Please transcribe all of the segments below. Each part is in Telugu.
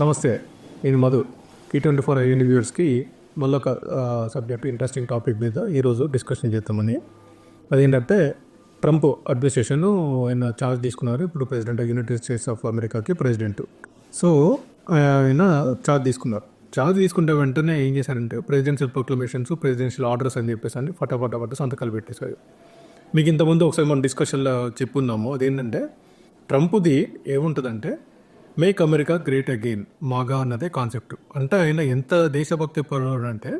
నమస్తే నేను Madhu. T twenty four IN వ్యూవర్స్కి మళ్ళీ ఒక సబ్జెక్ట్ ఇంట్రెస్టింగ్ టాపిక్ మీద ఈరోజు డిస్కషన్ చేద్దామని. అదేంటంటే ట్రంప్ అడ్మినిస్ట్రేషన్ ఆయన చార్జ్ తీసుకున్నారు. ఇప్పుడు ప్రెసిడెంట్ యునైటెడ్ స్టేట్స్ ఆఫ్ అమెరికాకి ప్రెసిడెంట్. సో ఆయన చార్జ్ తీసుకున్నారు. చార్జ్ తీసుకుంటే వెంటనే ఏం చేశారంటే ప్రెసిడెన్షియల్ ప్రొక్లమేషన్స్ ప్రెసిడెన్షియల్ ఆర్డర్స్ అని చెప్పేసి అని ఫటాఫట ఫట సంతకాలు పెట్టేశారు. మీకు ఇంతకుముందు ఒకసారి మనం డిస్కషన్లో చెప్పున్నాము. అదేంటంటే ట్రంప్ది ఏముంటుందంటే make America great again MAGA అన్నదే కాన్సెప్ట్ అంటే ఆయన ఎంత దేశభక్తి పరుడు అంటే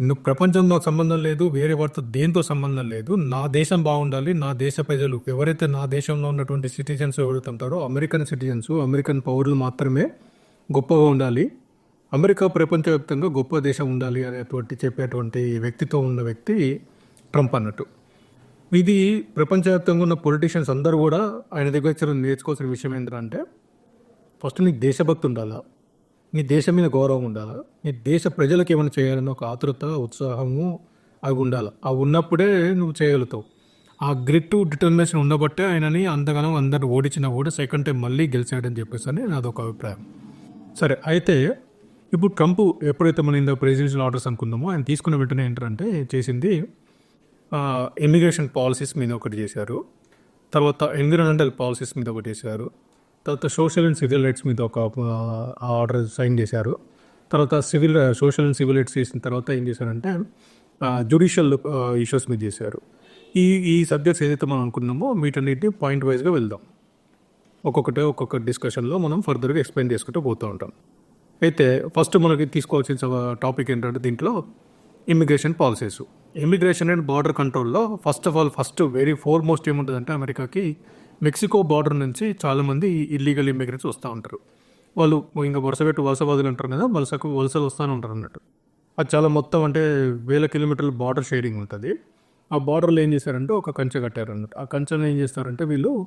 నువ్వు ప్రపంచంతో సంబంధం లేదు వేరే వారితో దేంతో సంబంధం లేదు నా దేశం బాగుండాలి నా దేశ ప్రజలు ఎవరైతే నా దేశంలో ఉన్నటువంటి సిటిజన్స్ ఎవరుతుంటారో అమెరికన్ సిటిజన్స్ అమెరికన్ పౌరులు మాత్రమే గొప్పగా ఉండాలి. అమెరికా ప్రపంచవ్యాప్తంగా గొప్ప దేశం ఉండాలి అనేటువంటి చెప్పేటువంటి వ్యక్తితో ఉన్న వ్యక్తి ట్రంప్ అన్నట్టు. ఇది ప్రపంచవ్యాప్తంగా ఉన్న పొలిటీషియన్స్ అందరూ కూడా ఆయన దగ్గర నేర్చుకోవాల్సిన విషయం ఏంటంటే ఫస్ట్ నీకు దేశభక్తి ఉండాలా? నీ దేశం మీద గౌరవం ఉండాలా? నీ దేశ ప్రజలకు ఏమైనా చేయాలన్న ఒక ఆతురత ఉత్సాహము అవి ఉండాలి? అవి ఉన్నప్పుడే నువ్వు చేయగలుగుతావు. ఆ గ్రిట్ డిటర్మినేషన్ ఉండబట్టే ఆయనని అంతగానం అందరిని ఓడించినా కూడా సెకండ్ టైం మళ్ళీ గెలిచాడని చెప్పేసి అని నాదొక అభిప్రాయం. సరే అయితే ఇప్పుడు ట్రంప్ ఎప్పుడైతే మన ఇంత ప్రెసిడెన్షియల్ ఆర్డర్స్ అనుకుందామో ఆయన తీసుకున్న వెంటనే ఏంటంటే చేసింది ఇమిగ్రేషన్ పాలసీస్ మీద ఒకటి చేశారు. తర్వాత ఎన్విరాన్మెంటల్ పాలసీస్ మీద ఒకటి చేశారు. తర్వాత సోషల్ అండ్ సివిల్ రైట్స్ మీద ఒక ఆర్డర్ సైన్ చేశారు. తర్వాత civil social and civil rights చేసిన తర్వాత ఏం చేశారంటే జ్యుడిషియల్ ఇష్యూస్ మీద చేశారు. ఈ ఈ సబ్జెక్ట్స్ ఏదైతే మనం అనుకున్నామో వీటన్నిటిని పాయింట్ వైజ్గా వెళ్దాం. ఒక్కొక్కటి ఒక్కొక్క డిస్కషన్లో మనం ఫర్దర్గా ఎక్స్ప్లెయిన్ చేసుకుంటూ పోతూ ఉంటాం. అయితే ఫస్ట్ మనకి తీసుకోవాల్సిన టాపిక్ ఏంటంటే దీంట్లో immigration policies immigration and border కంట్రోల్లో first of all first very foremost ఏముంటుందంటే అమెరికాకి మెక్సికో బార్డర్ నుంచి చాలామంది ఇల్లీగల్ ఇమిగ్రెంట్స్ వస్తూ ఉంటారు. వాళ్ళు ఇంకా వరుస వలసవాదులు అంటారు కదా వలసకు వలసలు వస్తూనే ఉంటారు అన్నట్టు. అది చాలా మొత్తం అంటే వేల కిలోమీటర్ల బార్డర్ షేడింగ్ ఉంటుంది. ఆ బార్డర్లో ఏం చేశారంటే ఒక కంచె కట్టారు అన్నట్టు. ఆ కంచెను ఏం చేస్తారంటే వీళ్ళు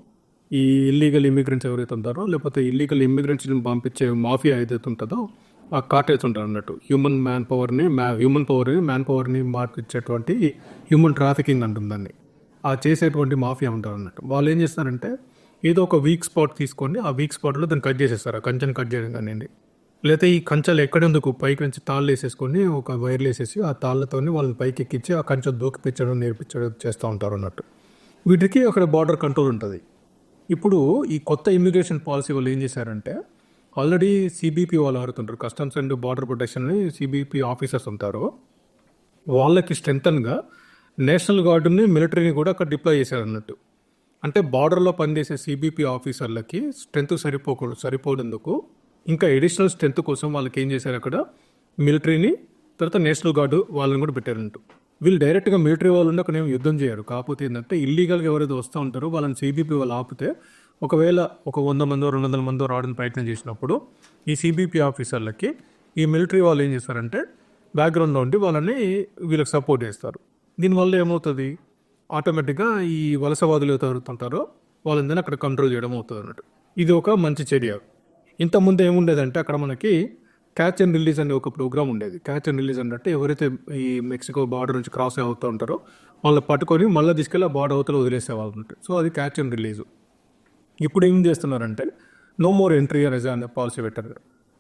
ఈ ఇల్లీగల్ ఇమిగ్రెంట్స్ ఎవరైతే ఉంటారో లేకపోతే ఇల్లీగల్ ఇమిగ్రెంట్స్ని పంపించే మాఫియా ఏదైతే ఉంటుందో ఆ కాటేజ్ ఉంటారు అన్నట్టు. హ్యూమన్ మ్యాన్ పవర్ని మ్యా హ్యూమన్ పవర్ని మ్యాన్ పవర్ని మార్పిచ్చేటువంటి హ్యూమన్ ట్రాఫికింగ్ అంటుంది దాన్ని. ఆ చేసేటువంటి మాఫియా ఉంటారు అన్నట్టు. వాళ్ళు ఏం చేస్తారంటే ఏదో ఒక వీక్ స్పాట్ తీసుకొని ఆ వీక్ స్పాట్లో దాన్ని కట్ చేసేస్తారు ఆ కంచెని కట్ చేయడం కానివ్వండి. లేకపోతే ఈ కంచెలు ఎక్కడెందుకు? పైకి నుంచి తాళ్ళు వేసేసుకొని ఒక వైర్లు వేసేసి ఆ తాళ్ళతోని వాళ్ళని పైకి ఎక్కించి ఆ కంచె దూకిపించడం నేర్పించడం చేస్తూ ఉంటారు అన్నట్టు. వీటికి అక్కడ బార్డర్ కంట్రోల్ ఉంటుంది. ఇప్పుడు ఈ కొత్త ఇమిగ్రేషన్ పాలసీ వాళ్ళు ఏం చేశారంటే ఆల్రెడీ సిబిపి వాళ్ళు ఆడుతుంటారు customs and border protection CBP officers ఉంటారు. వాళ్ళకి స్ట్రెంగ్తన్గా నేషనల్ గార్డుని మిలిటరీని కూడా అక్కడ డిప్లాయ్ చేశారు అన్నట్టు. అంటే బార్డర్లో పనిచేసే సిబిపి ఆఫీసర్లకి స్ట్రెంత్ సరిపోకూడదు సరిపోనందుకు ఇంకా ఎడిషనల్ స్ట్రెంత్ కోసం వాళ్ళకి ఏం చేశారు అక్కడ? మిలిటరీని తర్వాత నేషనల్ గార్డు వాళ్ళని కూడా పెట్టారంటూ. వీళ్ళు డైరెక్ట్గా మిలిటరీ వాళ్ళు ఉండి అక్కడ ఏం యుద్ధం చేయరు. కాకపోతే ఏంటంటే ఇల్లీగల్గా ఎవరైతే వస్తూ ఉంటారో వాళ్ళని సిబిపి వాళ్ళు ఆపితే ఒకవేళ ఒక వంద మందో రెండు వందల మందో రావడానికి ప్రయత్నం చేసినప్పుడు ఈ సిబిపి ఆఫీసర్లకి ఈ మిలిటరీ వాళ్ళు ఏం చేస్తారంటే బ్యాక్గ్రౌండ్లో ఉండి వాళ్ళని వీళ్ళకి సపోర్ట్ చేస్తారు. దీనివల్ల ఏమవుతుంది? ఆటోమేటిక్గా ఈ వలసవాదులు ఎవరుతుంటారో వాళ్ళని వాళ్ళందరినీ అక్కడ కంట్రోల్ చేయడం అవుతుంది అన్నట్టు. ఇది ఒక మంచి చర్య. ఇంతకుముందు ఏముండేదంటే అక్కడ మనకి క్యాచ్ అండ్ రిలీజ్ అనే ఒక ప్రోగ్రామ్ ఉండేది. క్యాచ్ అండ్ రిలీజ్ అంటే ఎవరైతే ఈ మెక్సికో బార్డర్ నుంచి క్రాస్ అవుతూ ఉంటారో వాళ్ళని పట్టుకొని మళ్ళీ తీసుకెళ్ళి ఆ బార్డర్ అవతల వదిలేసేవాళ్ళు ఉంటారు సో అది క్యాచ్ అండ్ రిలీజ్. ఇప్పుడు ఏం చేస్తున్నారంటే నో మోర్ ఎంట్రీ అనేసి అనే పాలసీ పెట్టారు.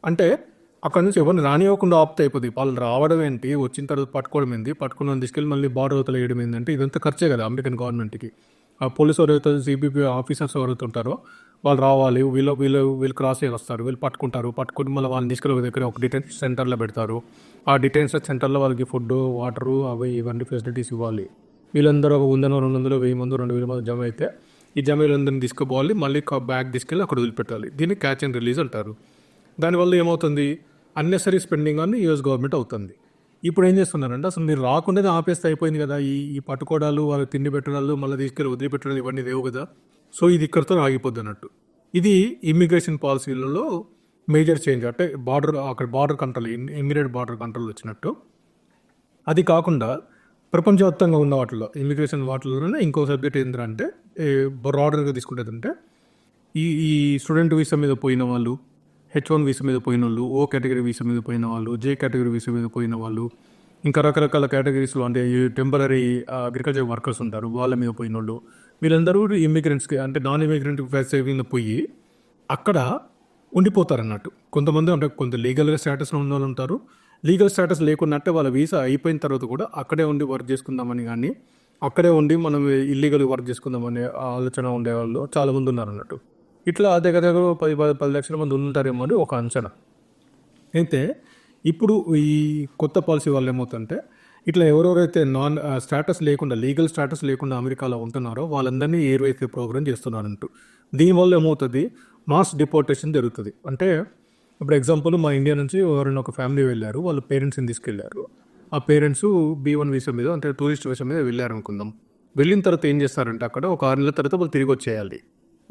అంటే అక్కడ నుంచి ఎవరిని రానివ్వకుండా ఆప్తే అయిపోతుంది వాళ్ళు రావడం ఏంటి? వచ్చిన తర్వాత పట్టుకోవడం ఏంటి పట్టుకున్న తీసుకెళ్ళి మళ్ళీ బార్డర్ అవతల వేయడం ఏంటంటే ఇదంతా ఖర్చే కదా అమెరికన్ గవర్నమెంట్కి. ఆ పోలీసు ఎవరైతే సిబిపి ఆఫీసర్స్ ఎవరైతే ఉంటారో వాళ్ళు రావాలి. వీళ్ళు వీళ్ళు వీళ్ళు క్రాస్ అయ్యి వస్తారు. వీళ్ళు పట్టుకుంటారు. పట్టుకుని మళ్ళీ వాళ్ళని తీసుకెళ్ళి దగ్గర ఒక డిటెన్షన్ సెంటర్లో పెడతారు. ఆ డిటెన్షన్ సెంటర్లో వాళ్ళకి ఫుడ్ వాటరు అవి ఇవన్నీ ఫెసిలిటీస్ ఇవ్వాలి. వీళ్ళందరూ ఒక వందలో రెండు వందలు వెయ్యి మంది రెండు వేల మంది జమ అయితే ఈ జమ వీళ్ళందరినీ తీసుకుపోవాలి. మళ్ళీ బ్యాగ్ తీసుకెళ్ళి అక్కడ వదిలిపెట్టాలి. దీన్ని క్యాచ్ అండ్ రిలీజ్ అంటారు. దానివల్ల ఏమవుతుంది? అన్నెసరీ స్పెండింగ్ అని యూఎస్ గవర్నమెంట్ అవుతుంది. ఇప్పుడు ఏం చేస్తున్నారంటే అసలు మీరు రాకుండానే ఆపేస్తే అయిపోయింది కదా ఈ ఈ పట్టుకోవడాలు వాళ్ళ తిండి పెట్టడాలు మళ్ళీ తీసుకెళ్ళి వదిలిపెట్టడం ఇవన్నీ లేవు కదా. సో ఇది ఇక్కడితో ఆగిపోద్ది అన్నట్టు. ఇది ఇమ్మిగ్రేషన్ పాలసీలలో మేజర్ చేంజ్ అంటే బార్డర్ అక్కడ border control immediate border control వచ్చినట్టు. అది కాకుండా ప్రపంచవ్యాప్తంగా ఉన్న వాటిలో ఇమిగ్రేషన్ వాటిలోనే ఇంకో సబ్జెక్ట్ ఏంటంటే బ్రాడర్గా తీసుకుంటేదంటే ఈ ఈ స్టూడెంట్ వీసా మీద పోయిన వాళ్ళు హెచ్ వన్ వీసా మీద పోయిన వాళ్ళు ఓ కేటగిరీ వీసా మీద పోయిన వాళ్ళు జే కేటగిరీ వీసా మీద పోయిన వాళ్ళు ఇంకా రకరకాల కేటగిరీస్లో అంటే ఈ టెంపరీ అగ్రికల్చర్ వర్కర్స్ ఉంటారు వాళ్ళ మీద పోయిన వాళ్ళు వీళ్ళందరూ ఇమిగ్రెంట్స్కి అంటే నాన్ ఇమిగ్రెంట్ మీద పోయి అక్కడ ఉండిపోతారన్నట్టు. కొంతమంది అంటే కొంత లీగల్గా స్టేటస్లో ఉన్న వాళ్ళు ఉంటారు. లీగల్ స్టేటస్ లేకున్నట్టే వాళ్ళ వీసా అయిపోయిన తర్వాత కూడా అక్కడే ఉండి వర్క్ చేసుకుందామని కానీ అక్కడే ఉండి మనం ఇల్లీగల్ వర్క్ చేసుకుందామనే ఆలోచన ఉండేవాళ్ళు చాలామంది ఉన్నారు అన్నట్టు ఇట్లా దగ్గర దగ్గర పది పది పది లక్షల మంది ఉంటారేమో అని ఒక అంచనా. అయితే ఇప్పుడు ఈ కొత్త పాలసీ వాళ్ళు ఏమవుతుందంటే ఇట్లా ఎవరెవరైతే నాన్ స్టేటస్ లేకుండా లీగల్ స్టేటస్ లేకుండా అమెరికాలో ఉంటున్నారో వాళ్ళందరినీ ఏర్వేసే ప్రోగ్రామ్ చేస్తున్నారంటూ. దీనివల్ల ఏమవుతుంది? మాస్ డిపోర్టేషన్ జరుగుతుంది. అంటే ఇప్పుడు ఎగ్జాంపుల్ మా ఇండియా నుంచి ఎవరైనా ఒక ఫ్యామిలీ వెళ్ళారు వాళ్ళ పేరెంట్స్ని తీసుకెళ్ళారు ఆ పేరెంట్స్ బీ వన్ వీసా మీద అంటే టూరిస్ట్ వీసా మీద వెళ్ళారు అనుకుందాం వెళ్ళిన తర్వాత ఏం చేస్తారంటే అక్కడ ఒక ఆరు నెలల తర్వాత వాళ్ళు తిరిగి వచ్చేయాలి.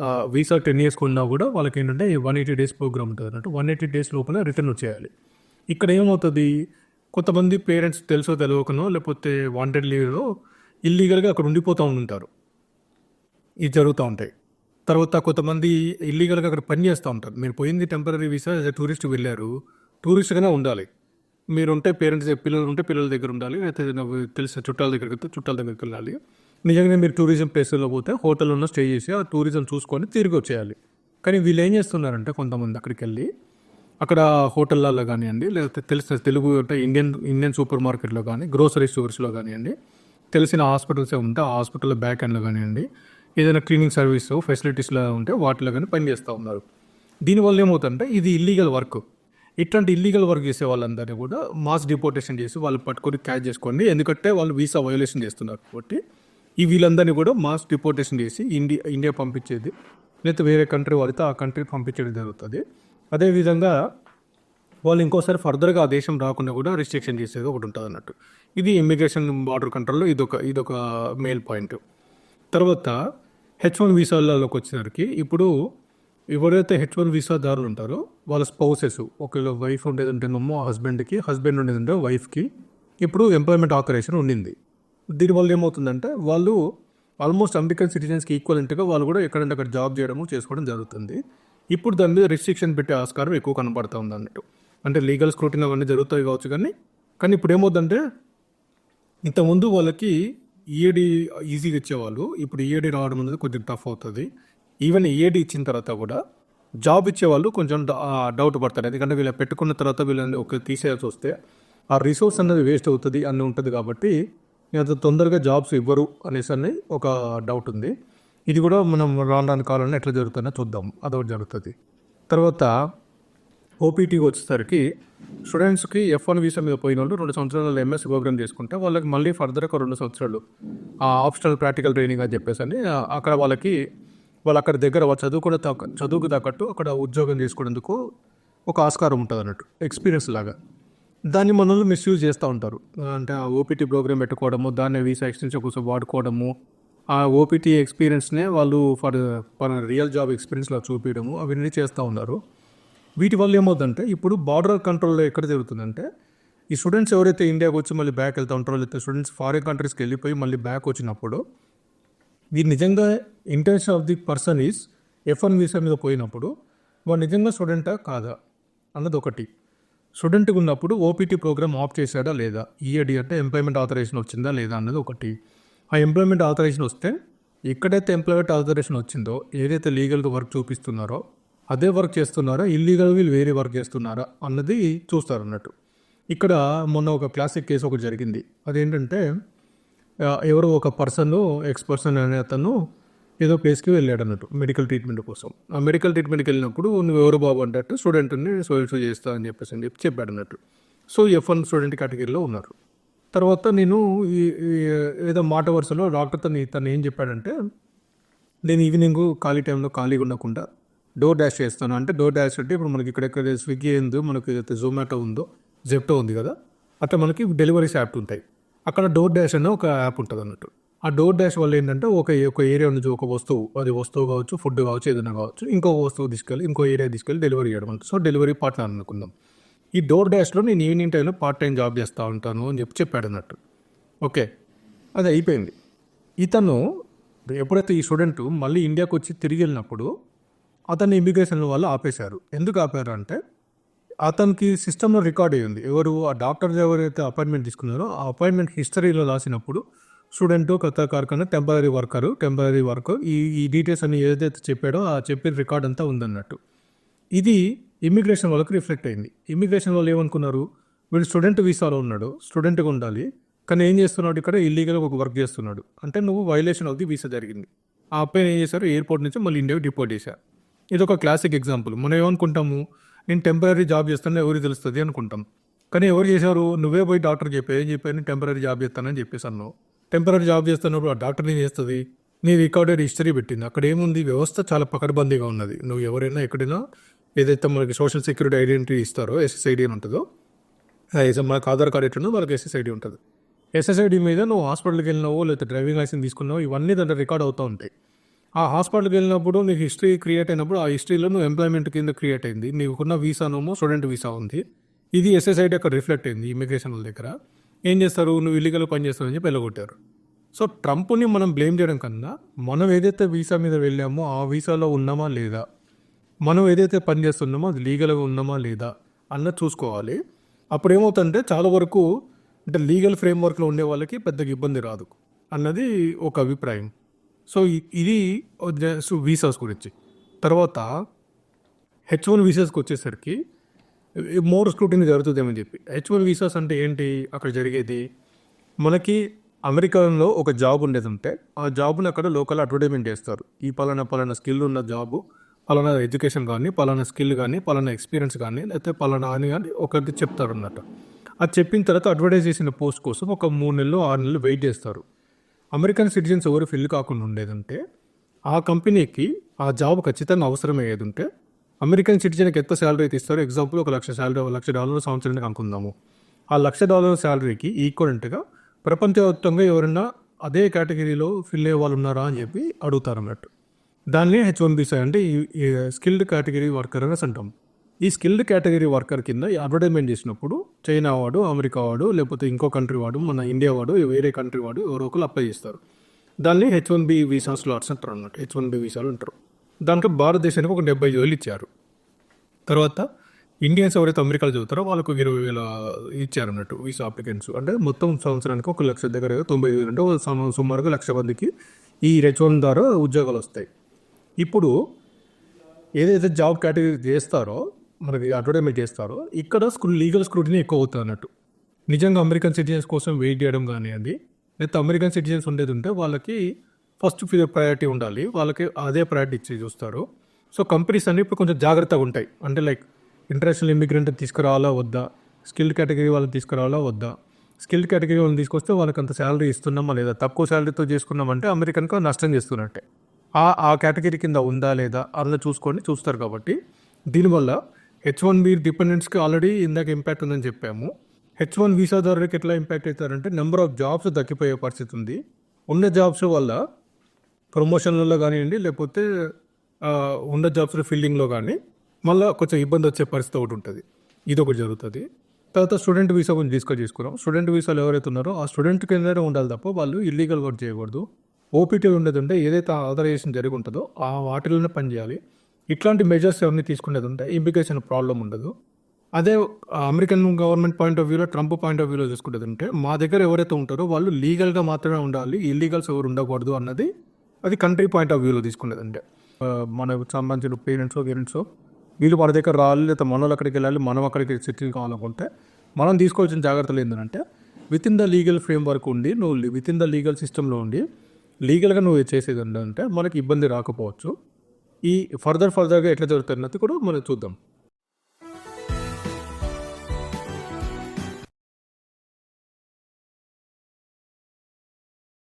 వీసా టెన్ ఇయర్స్ కొన్నా కూడా వాళ్ళకి ఏంటంటే వన్ ఎయిటీ డేస్ ప్రోగ్రామ్ ఉంటుంది అన్నట్టు. వన్ ఎయిటీ డేస్ లోపల రిటర్న్ వచ్చేయాలి. ఇక్కడ ఏమవుతుంది? కొంతమంది పేరెంట్స్ తెలుసో తెలియకనో లేకపోతే వాంటెడ్ లీవ్లో ఇల్లీగల్గా అక్కడ ఉండిపోతూ ఉంటారు. ఇది జరుగుతూ ఉంటాయి. తర్వాత కొంతమంది ఇల్లీగల్గా అక్కడ పని చేస్తూ ఉంటారు. మీరు పోయింది టెంపరీ వీసా టూరిస్ట్ వెళ్ళారు. టూరిస్ట్గానే ఉండాలి. మీరు ఉంటే పేరెంట్స్ పిల్లలు ఉంటే పిల్లల దగ్గర ఉండాలి. లేకపోతే తెలిసిన చుట్టాల దగ్గరికి వెళ్తే చుట్టాల దగ్గరికి వెళ్ళాలి. నిజంగానే మీరు టూరిజం ప్లేస్లో పోతే హోటల్లో ఉన్న స్టే చేసి ఆ టూరిజం చూసుకొని తిరిగి వచ్చేయాలి. కానీ వీళ్ళు ఏం చేస్తున్నారంటే కొంతమంది అక్కడికి వెళ్ళి అక్కడ హోటళ్ళల్లో కానివ్వండి లేకపోతే తెలిసిన తెలుగు అంటే ఇండియన్ ఇండియన్ సూపర్ మార్కెట్లో కానీ గ్రోసరీ స్టోర్స్లో కానివ్వండి తెలిసిన హాస్పిటల్స్ ఉంటే ఆ హాస్పిటల్ బ్యాక్ ఎండ్లో కానివ్వండి ఏదైనా క్లీనింగ్ సర్వీస్ ఫెసిలిటీస్లో ఉంటే వాటిలో కానీ పనిచేస్తూ ఉన్నారు. దీనివల్ల ఏమవుతుందంటే ఇది ఇల్లీగల్ వర్క్. ఇట్లాంటి ఇల్లీగల్ వర్క్ చేసే వాళ్ళందరినీ కూడా మాస్ డిపోర్టేషన్ చేసి వాళ్ళు పట్టుకొని క్యాచ్ చేసుకోండి ఎందుకంటే వాళ్ళు వీసా వయోలేషన్ చేస్తున్నారు కాబట్టి ఈ వీళ్ళందరినీ కూడా మాస్ డిపోర్టేషన్ చేసి ఇండియా ఇండియా పంపించేది. లేకపోతే వేరే కంట్రీ వాళ్ళతో ఆ కంట్రీకి పంపించడం జరుగుతుంది. అదేవిధంగా వాళ్ళు ఇంకోసారి ఫర్దర్గా ఆ దేశం రాకుండా కూడా రిస్ట్రిక్షన్ చేసేది ఒకటి ఉంటుంది అన్నట్టు. ఇది ఇమిగ్రేషన్ బార్డర్ కంట్రోల్లో ఇదొక ఇదొక మెయిల్ పాయింట్ తర్వాత హెచ్ వన్ వీసాలలోకి వచ్చేసరికి ఇప్పుడు ఎవరైతే హెచ్ వన్ వీసాదారులు ఉంటారో వాళ్ళ స్పౌసెస్ ఒకవేళ వైఫ్ ఉండేది ఉంటేనేమో హస్బెండ్కి హస్బెండ్ ఉండేది ఉంటే వైఫ్కి ఇప్పుడు ఎంప్లాయ్మెంట్ ఆథరైజేషన్ ఉండింది. దీనివల్ల ఏమవుతుందంటే వాళ్ళు ఆల్మోస్ట్ అమెరికన్ సిటిజన్స్కి ఈక్వలెంట్గా వాళ్ళు కూడా ఎక్కడంటే అక్కడ జాబ్ చేయడము చేసుకోవడం జరుగుతుంది. ఇప్పుడు దాని మీద రిస్ట్రిక్షన్ పెట్టే ఆస్కారం ఎక్కువ కనపడతా ఉంది అన్నట్టు. అంటే లీగల్ స్క్రూటిన్ అవన్నీ జరుగుతాయి కావచ్చు కానీ కానీ ఇప్పుడు ఏమవుతుందంటే ఇంతకుముందు వాళ్ళకి ఈఏడి ఈజీగా ఇచ్చేవాళ్ళు ఇప్పుడు ఈఏడి రావడం అనేది కొంచెం టఫ్ అవుతుంది. ఈవెన్ ఈఏడి ఇచ్చిన తర్వాత కూడా జాబ్ ఇచ్చేవాళ్ళు కొంచెం డౌట్ పడతారు. ఎందుకంటే వీళ్ళ పెట్టుకున్న తర్వాత వీళ్ళని ఒక తీసేయాల్సి వస్తే ఆ రిసోర్స్ అనేది వేస్ట్ అవుతుంది అని ఉంటుంది కాబట్టి అంత తొందరగా జాబ్స్ ఇవ్వరు అనేసి అని ఒక డౌట్ ఉంది. ఇది కూడా మనం రాను రాను కాలంలో ఎట్లా జరుగుతుందో చూద్దాం. అదొకటి జరుగుతుంది. తర్వాత ఓపీటీకి వచ్చేసరికి స్టూడెంట్స్కి ఎఫ్ వన్ వీసా మీద పోయిన వాళ్ళు రెండు సంవత్సరాలు ఎంఎస్ ప్రోగ్రామ్ చేసుకుంటే వాళ్ళకి మళ్ళీ ఫర్దర్ ఒక రెండు సంవత్సరాలు ఆ ఆప్షనల్ ప్రాక్టికల్ ట్రైనింగ్ అని చెప్పేసి అని అక్కడ వాళ్ళకి వాళ్ళు అక్కడ దగ్గర వాళ్ళు చదువుకున్న చదువుకు తగ్గట్టు అక్కడ ఉద్యోగం చేసుకునేందుకు ఒక ఆస్కారం ఉంటుంది అన్నట్టు ఎక్స్పీరియన్స్ లాగా. దాన్ని మనల్ని మిస్యూజ్ చేస్తూ ఉంటారు. అంటే ఆ ఓపీటీ ప్రోగ్రామ్ పెట్టుకోవడము దాన్ని వీసా ఎక్స్టెన్షన్ కోసం వాడుకోవడము ఆ ఓపీటీ ఎక్స్పీరియన్స్నే వాళ్ళు ఫర్ ఫర్ రియల్ జాబ్ ఎక్స్పీరియన్స్లో చూపించడము అవన్నీ చేస్తూ ఉన్నారు. వీటి వల్ల ఏమవుతుందంటే ఇప్పుడు బార్డర్ కంట్రోల్లో ఎక్కడ జరుగుతుందంటే ఈ స్టూడెంట్స్ ఎవరైతే ఇండియాకి వచ్చి మళ్ళీ బ్యాక్ వెళ్తూ ఉంటారో లేకపోతే స్టూడెంట్స్ ఫారిన్ కంట్రీస్కి వెళ్ళిపోయి మళ్ళీ బ్యాక్ వచ్చినప్పుడు వీరు నిజంగా intention of the person is F one visa మీద పోయినప్పుడు వాడు నిజంగా స్టూడెంటా కాదా? అన్నది ఒకటి. స్టూడెంట్గా ఉన్నప్పుడు ఓపీటీ ప్రోగ్రామ్ ఆఫ్ చేశాడా లేదా? ఈఏడి అంటే ఎంప్లాయ్మెంట్ ఆథరైజేషన్ వచ్చిందా లేదా అన్నది ఒకటి. ఆ ఎంప్లాయ్మెంట్ ఆథరైజేషన్ వస్తే ఎక్కడైతే ఎంప్లాయ్మెంట్ ఆథరైజేషన్ వచ్చిందో ఏదైతే లీగల్గా వర్క్ చూపిస్తున్నారో అదే వర్క్ చేస్తున్నారా? ఇల్లీగల్ వీళ్ళు వేరే వర్క్ చేస్తున్నారా? అన్నది చూస్తారు అన్నట్టు ఇక్కడ మొన్న ఒక క్లాసిక్ కేసు ఒకటి జరిగింది. అదేంటంటే ఎవరో ఒక పర్సన్ ఎక్స్ పర్సన్ అనే అతను ఏదో ప్లేస్కి వెళ్ళాడు అన్నట్టు మెడికల్ ట్రీట్మెంట్ కోసం. ఆ మెడికల్ ట్రీట్మెంట్కి వెళ్ళినప్పుడు నువ్వు ఎవరు బాబు? అంటే స్టూడెంట్ని సో చేస్తా అని చెప్పేసి అని చెప్పి చెప్పాడు అన్నట్టు సో ఎఫ్ వన్ స్టూడెంట్ కేటగిరీలో ఉన్నారు. తర్వాత నేను ఈ ఏదో మాట వరుసలో డాక్టర్ తను తను ఏం చెప్పాడంటే నేను ఈవినింగ్ ఖాళీ టైంలో ఖాళీగా ఉండకుండా డోర్ డాష్ చేస్తాను. అంటే డోర్ డాష్ అంటే ఇప్పుడు మనకి ఇక్కడెక్కడ స్విగ్గీ ఏందో మనకి ఏదైతే జొమాటో ఉందో జెప్టో ఉంది కదా అట్లా మనకి డెలివరీస్ యాప్ ఉంటాయి. అక్కడ డోర్ డాష్ అనే ఒక యాప్ ఉంటుంది అన్నట్టు ఆ డోర్ డాష్ వల్ల ఏంటంటే ఒక ఒక ఏరియా నుంచి ఒక వస్తువు అది వస్తువు కావచ్చు ఫుడ్ కావచ్చు ఏదైనా కావచ్చు ఇంకో వస్తువు తీసుకెళ్ళి ఇంకో ఏరియా తీసుకెళ్ళి డెలివరీ చేయడం అంటే సో డెలివరీ పార్ట్నర్ అనుకుందాం. ఈ డోర్ డాష్లో నేను ఈవినింగ్ టైంలో పార్ట్ టైం జాబ్ చేస్తూ ఉంటాను అని చెప్పి చెప్పాడు అన్నట్టు. ఓకే అది అయిపోయింది. ఇతను ఎప్పుడైతే ఈ స్టూడెంట్ మళ్ళీ ఇండియాకి వచ్చి తిరిగి వెళ్ళినప్పుడు అతన్ని ఇమిగ్రేషన్ వాళ్ళు ఆపేశారు. ఎందుకు ఆపారు అంటే అతనికి సిస్టంలో రికార్డ్ అయ్యింది ఎవరు ఆ డాక్టర్ ఎవరైతే అపాయింట్మెంట్ తీసుకున్నారో ఆ అపాయింట్మెంట్ హిస్టరీలో రాసినప్పుడు స్టూడెంట్ కొత్త కార్కన్నా టెంపరీ వర్కరు టెంపరీ వర్క్ ఈ ఈ డీటెయిల్స్ అన్ని ఏదైతే చెప్పాడో ఆ చెప్పిన రికార్డ్ అంతా ఉందన్నట్టు. ఇది ఇమ్మిగ్రేషన్ వాళ్ళకి రిఫ్లెక్ట్ అయింది. ఇమ్మిగ్రేషన్ వాళ్ళు ఏమనుకున్నారు? వీడు స్టూడెంట్ వీసాలో ఉన్నాడు స్టూడెంట్గా ఉండాలి కానీ ఏం చేస్తున్నాడు ఇక్కడ? ఇల్లీగల్గా ఒక వర్క్ చేస్తున్నాడు. అంటే నువ్వు వైలేషన్ ఆఫ్ ది వీసా జరిగింది. ఆ అబ్బాయి ఏం చేశారు? ఎయిర్పోర్ట్ నుంచి మళ్ళీ ఇండియాకి డిపోర్ట్ చేశారు. ఇది ఒక క్లాసిక్ ఎగ్జాంపుల్. మనం ఏమనుకుంటాము? నేను టెంపరీ జాబ్ చేస్తాను ఎవరికి తెలుస్తుంది అనుకుంటాం. కానీ ఎవరు చేశారు? నువ్వే పోయి డాక్టర్ చెప్పే ఏం చెప్పాను టెంపరీ జాబ్ చేస్తానని చెప్పేసి అన్నావు. టెంపరీ జాబ్ చేస్తున్నప్పుడు ఆ డాక్టర్ ఏం చేస్తుంది? నీ రికార్డెడ్ హిస్టరీ పెట్టింది. అక్కడ ఏముంది? వ్యవస్థ చాలా పకడ్బందీగా ఉన్నది. నువ్వు ఎవరైనా ఎక్కడైనా ఏదైతే మనకి సోషల్ సెక్యూరిటీ ఐడెంటిటీ ఇస్తారో ఎస్ఎస్ఐడి అని ఉంటుందో ఎస్- మనకు ఆధార్ కార్డ్ ఎట్లుందో వాళ్ళకి ఎస్ఎస్ఐడి ఉంటుంది. ఎస్ఎస్ఐడి మీద నువ్వు హాస్పిటల్కి వెళ్ళినావో లేకపోతే డ్రైవింగ్ లైసెన్స్ తీసుకున్నావు ఇవన్నీ దాంట్లో రికార్డ్ అవుతూ ఉంటాయి. ఆ హాస్పిటల్కి వెళ్ళినప్పుడు నీకు హిస్టరీ క్రియేట్ అయినప్పుడు ఆ హిస్టరీలో నువ్వు ఎంప్లాయ్మెంట్ కింద క్రియేట్ అయింది. నీకున్న వీసానేమో స్టూడెంట్ వీసా ఉంది. ఇది ఎస్ఎస్ఐడి అక్కడ రిఫ్లెక్ట్ అయింది ఇమిగ్రేషన్ దగ్గర. ఏం చేస్తారు? నువ్వు ఇల్లీగల్ పని అని చెప్పి వెళ్ళగొట్టారు. సో ట్రంప్ని మనం బ్లేమ్ చేయడం కన్నా మనం ఏదైతే వీసా మీద వెళ్ళామో ఆ వీసాలో ఉన్నామా లేదా? మనం ఏదైతే పని చేస్తున్నామో అది లీగల్గా ఉన్నామా లేదా? అన్నది చూసుకోవాలి. అప్పుడు ఏమవుతుందంటే చాలా వరకు అంటే లీగల్ ఫ్రేమ్వర్క్లో ఉండే వాళ్ళకి పెద్దగా ఇబ్బంది రాదు అన్నది ఒక అభిప్రాయం. సో ఇది వీసాస్ గురించి. తర్వాత హెచ్ వన్ వీసాస్కి వచ్చేసరికి మోర్ స్క్రూటినీ జరుగుతుందేమని చెప్పి. హెచ్ వన్ వీసాస్ అంటే ఏంటి? అక్కడ జరిగేది? మనకి అమెరికాలో ఒక జాబ్ ఉండేది ఉంటే ఆ జాబ్ని అక్కడ లోకల్ అడ్వర్టైజ్మెంట్ చేస్తారు. ఈ పలానా పలానా స్కిల్ ఉన్న జాబు పలానా ఎడ్యుకేషన్ కానీ పలానా స్కిల్ కానీ పలానా ఎక్స్పీరియన్స్ కానీ లేకపోతే పలానా అని కానీ ఒకటి చెప్తారు అన్నట్టు అది చెప్పిన తర్వాత అడ్వర్టైజ్ చేసిన పోస్ట్ కోసం ఒక మూడు నెలలు ఆరు నెలలు వెయిట్ చేస్తారు. అమెరికన్ సిటిజన్స్ ఎవరు ఫిల్ కాకుండా ఉండేదంటే ఆ కంపెనీకి ఆ జాబ్ ఖచ్చితంగా అవసరమయ్యేది ఉంటే అమెరికన్ సిటిజన్కి ఎంత శాలరీ అయితే ఇస్తారో ఎగ్జాంపుల్ ఒక లక్ష శాలరీ ఒక లక్ష డాలర్ల సంవత్సరానికి అనుకుందాము. ఆ లక్ష డాలర్ శాలరీకి ఈక్వలెంట్గా ప్రపంచవ్యాప్తంగా ఎవరైనా అదే కేటగిరీలో ఫిల్ అయ్యే వాళ్ళు ఉన్నారా అని చెప్పి అడుగుతారు అన్నట్టు. దాన్ని హెచ్ వన్ బీసీ అంటే ఈ స్కిల్డ్ కేటగిరీ వర్కర్ అనేసి అంటాం. ఈ స్కిల్డ్ కేటగిరీ వర్కర్ కింద అడ్వర్టైజ్మెంట్ చేసినప్పుడు చైనా వాడు అమెరికా వాడు లేకపోతే ఇంకో కంట్రీ వాడు మన ఇండియా వాడు వేరే కంట్రీ వాడు ఎవరో ఒకరు అప్లై చేస్తారు. దాన్ని H one B visa slots అంటారు అన్నట్టు హెచ్ వన్ బి వీసాలు అంటారు. దాంట్లో భారతదేశానికి ఒక డెబ్బై వేలు ఇచ్చారు. తర్వాత ఇండియన్స్ ఎవరైతే అమెరికాలో చదువుతారో వాళ్ళకు ఇరవై వేల ఇచ్చారు అన్నట్టు వీసా అప్లికెంట్స్ అంటే మొత్తం సంవత్సరానికి ఒక లక్ష దగ్గర తొంభై వేలు అంటే సుమారుగా లక్ష మందికి ఈ రెచోన్ ద్వారా ఉద్యోగాలు వస్తాయి. ఇప్పుడు ఏదైతే జాబ్ కేటగిరీ చేస్తారో మనకి అడ్వర్టైజ్మెంట్ చేస్తారో ఇక్కడ స్క్రూ లీగల్ స్క్రూటినీ ఎక్కువ అవుతుంది అన్నట్టు. నిజంగా అమెరికన్ సిటిజన్స్ కోసం వెయిట్ చేయడం కానివ్వండి లేకపోతే అమెరికన్ సిటిజన్స్ ఉండేది ఉంటే వాళ్ళకి ఫస్ట్ ప్రయారిటీ ఉండాలి. వాళ్ళకి అదే ప్రయారిటీ ఇచ్చి చూస్తారు. సో కంపెనీస్ అన్ని ఇప్పుడు కొంచెం జాగ్రత్తగా ఉంటాయి. అంటే లైక్ ఇంటర్నేషనల్ ఇమిగ్రెంట్ తీసుకురావాలా వద్దా? స్కిల్డ్ కేటగిరీ వాళ్ళని తీసుకురావాలా వద్దా? స్కిల్డ్ కేటగిరీ వాళ్ళని తీసుకొస్తే వాళ్ళకి అంత శాలరీ ఇస్తున్నామా లేదా? తక్కువ శాలరీతో చేసుకున్నామంటే అమెరికన్కి నష్టం చేస్తున్నట్టే. ఆ ఆ కేటగిరీ కింద ఉందా లేదా? అలా చూసుకొని చూస్తారు కాబట్టి. దీనివల్ల హెచ్ వన్ బి డిపెండెంట్స్కి ఆల్రెడీ ఇందాక ఇంపాక్ట్ ఉందని చెప్పాము. హెచ్ వన్ వీసాదారులకు ఎట్లా ఇంపాక్ట్ అవుతారంటే నెంబర్ ఆఫ్ జాబ్స్ తగ్గిపోయే పరిస్థితి ఉంది. ఉన్న జాబ్స్ వల్ల ప్రమోషన్లలో కానివ్వండి లేకపోతే ఉన్న జాబ్స్ ఫీల్డింగ్లో కానీ మళ్ళీ కొంచెం ఇబ్బంది వచ్చే పరిస్థితి ఒకటి ఉంటుంది. ఇది ఒకటి జరుగుతుంది. తర్వాత స్టూడెంట్ వీసా గురించి డిస్కస్ చేసుకున్నాం. స్టూడెంట్ వీసాలు ఎవరైతే ఉన్నారో ఆ స్టూడెంట్ కిందనే ఉండాలి తప్ప వాళ్ళు ఇల్లీగల్ వర్క్ చేయకూడదు. ఓపీటీ ఉండేది ఉంటే ఏదైతే ఆథరైజేషన్ జరిగి ఉంటుందో ఆ వాటిలోనే పనిచేయాలి ఇట్లాంటి మెజర్స్ ఎవరిని తీసుకునేది ఉంటే ఇమిగ్రేషన్ ప్రాబ్లం ఉండదు. అదే అమెరికన్ గవర్నమెంట్ పాయింట్ ఆఫ్ వ్యూలో ట్రంప్ పాయింట్ ఆఫ్ వ్యూలో చూసుకునేది ఉంటే మా దగ్గర ఎవరైతే ఉంటారో వాళ్ళు లీగల్గా మాత్రమే ఉండాలి. ఇల్లీగల్స్ ఎవరు ఉండకూడదు అన్నది అది కంట్రీ పాయింట్ ఆఫ్ వ్యూలో తీసుకునేది అంటే మన సంబంధించిన పేరెంట్స్ పేరెంట్స్ వీళ్ళు మన దగ్గర రావాలి లేదా మన అక్కడికి వెళ్ళాలి మనం అక్కడికి సెటిల్ కావాలనుకుంటే మనం తీసుకోవాల్సిన జాగ్రత్తలు ఏంటంటే within the legal framework ఉండి నువ్వు విత్ ఇన్ ద లీగల్ సిస్టంలో ఉండి లీగల్గా నువ్వు చేసేది ఏంటంటే మనకి ఇబ్బంది రాకపోవచ్చు. ఈ ఫర్దర్ ఫర్దర్గా ఎట్లా జరుగుతుంది అన్నది కూడా మనం చూద్దాం.